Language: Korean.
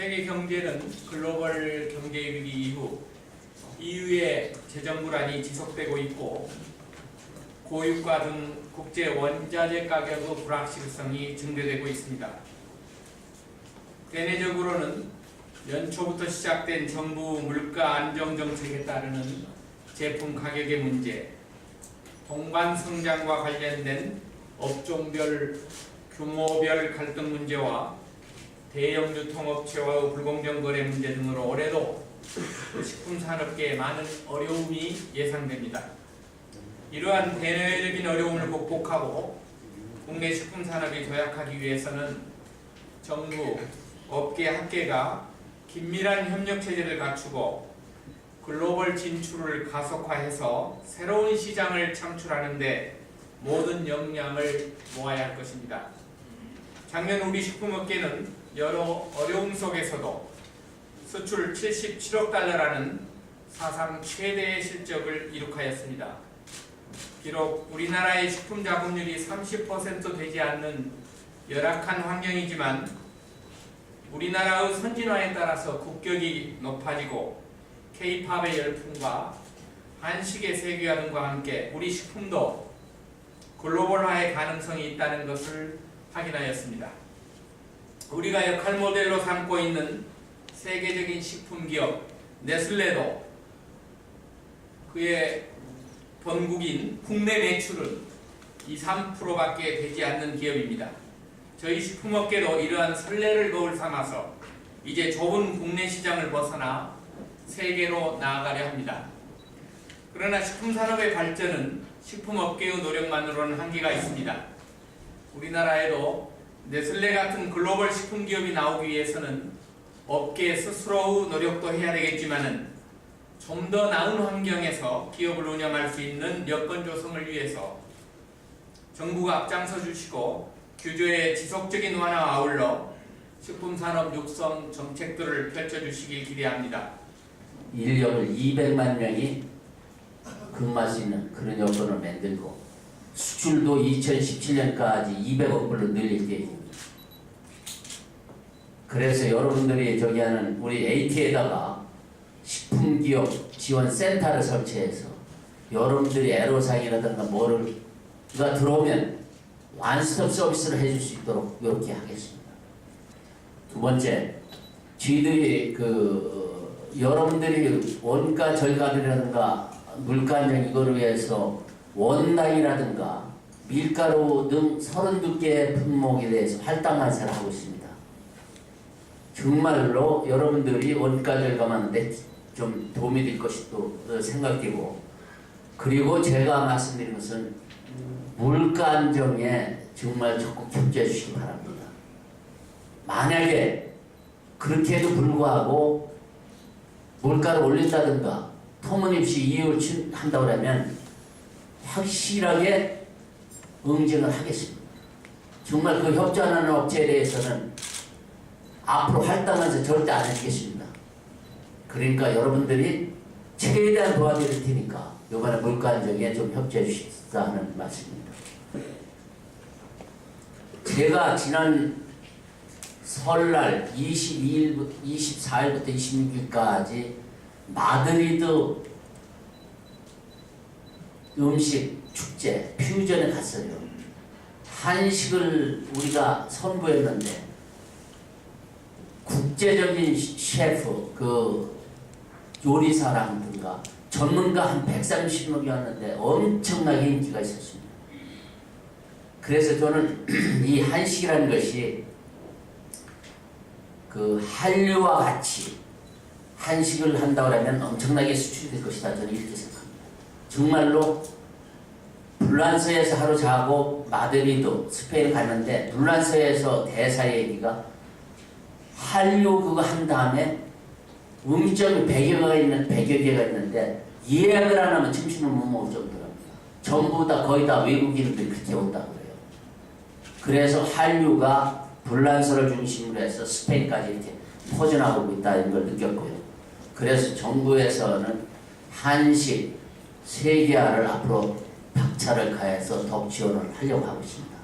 세계 경제는 글로벌 경제 위기 이후 EU의 재정 불안이 지속되고 있고 고유가 등 국제 원자재 가격의 불확실성이 증대되고 있습니다. 대내적으로는 연초부터 시작된 정부 물가 안정 정책에 따르는 제품 가격의 문제, 동반 성장과 관련된 업종별 규모별 갈등 문제와 대형 유통업체와의 불공정 거래 문제 등으로 올해도 식품 산업계에 많은 어려움이 예상됩니다. 이러한 대내적인 어려움을 극복하고 국내 식품 산업이 도약하기 위해서는 정부, 업계 학계가 긴밀한 협력 체제를 갖추고 글로벌 진출을 가속화해서 새로운 시장을 창출하는데 모든 역량을 모아야 할 것입니다. 작년 우리 식품업계는 여러 어려움 속에서도 수출 77억 달러라는 사상 최대의 실적을 이룩하였습니다. 비록 우리나라의 식품 자급률이 30% 되지 않는 열악한 환경이지만 우리나라의 선진화에 따라서 국격이 높아지고 K-팝의 열풍과 한식의 세계화 등과 함께 우리 식품도 글로벌화의 가능성이 있다는 것을 확인하였습니다. 우리가 역할 모델로 삼고 있는 세계적인 식품 기업 네슬레도 그의 본국인 국내 매출은 2, 3%밖에 되지 않는 기업입니다. 저희 식품업계도 이러한 선례를 거울 삼아서 이제 좁은 국내 시장을 벗어나 세계로 나아가려 합니다. 그러나 식품 산업의 발전은 식품업계의 노력만으로는 한계가 있습니다. 우리나라에도 네슬레 같은 글로벌 식품 기업이 나오기 위해서는 업계 스스로의 노력도 해야 되겠지만은 좀 더 나은 환경에서 기업을 운영할 수 있는 여건 조성을 위해서 정부가 앞장서 주시고 규제의 지속적인 완화와 아울러 식품 산업 육성 정책들을 펼쳐 주시길 기대합니다. 인력을 200만 명이 수 있는 그런 여건을 만들고 수출도 2017년까지 200억 불로 늘릴 계획입니다. 그래서 여러분들이 저기 하는 우리 AT에다가 식품기업 지원센터를 설치해서 여러분들이 애로사항이라든가 뭐를 가 들어오면 완스톱 서비스를 해줄 수 있도록 이렇게 하겠습니다. 두 번째, 저희들이 그 여러분들이 원가 절감이라든가 물가 안정 이거를 위해서 원당이라든가 밀가루 등 32개의 품목에 대해서 할당 만세를 하고 있습니다. 정말로 여러분들이 원가 절감하는데 좀 도움이 될 것이 또 생각되고 그리고 제가 말씀드린 것은 물가 안정에 정말 적극 협조해 주시기 바랍니다. 만약에 그렇게도 불구하고 물가를 올린다든가 터무니없이 친- 한다고 하면 확실하게 응징을 하겠습니다. 정말 그 협조하는 업체에 대해서는 앞으로 할당하면서 절대 안 해주겠습니다. 그러니까 여러분들이 최대한 도와드릴 테니까 이번에 물가 안정에 좀 협조해 주십사 하는 말씀입니다. 제가 지난 설날 22일, 24일부터 26일까지 마드리드 음식 축제 퓨전에 갔어요. 한식을 우리가 선보였는데 국제적인 셰프 그 요리사라든가 전문가 한 130명이 왔는데 엄청나게 인기가 있었습니다. 그래서 저는 이 한식이라는 것이 그 한류와 같이 한식을 한다고 하면 엄청나게 수출이 될 것이다. 저는 이렇게 생각합니다. 정말로 불란서에서 하루 자고 마드리드 스페인 갔는데 불란서에서 대사 얘기가 한류 그거 한 다음에 음식점이 100여 개가 있는 100여 개가 있는데 예약을 안 하면 점심을 못 먹을 정도랍니다. 전부 다 거의 다 외국인들이 그렇게 온다고 그래요. 그래서 한류가 불란서를 중심으로 해서 스페인까지 이렇게 퍼져나가고 있다는 걸 느꼈고요. 그래서 정부에서는 한식 세계화를 앞으로 박차를 가해서 더욱 지원을 하려고 하고 있습니다.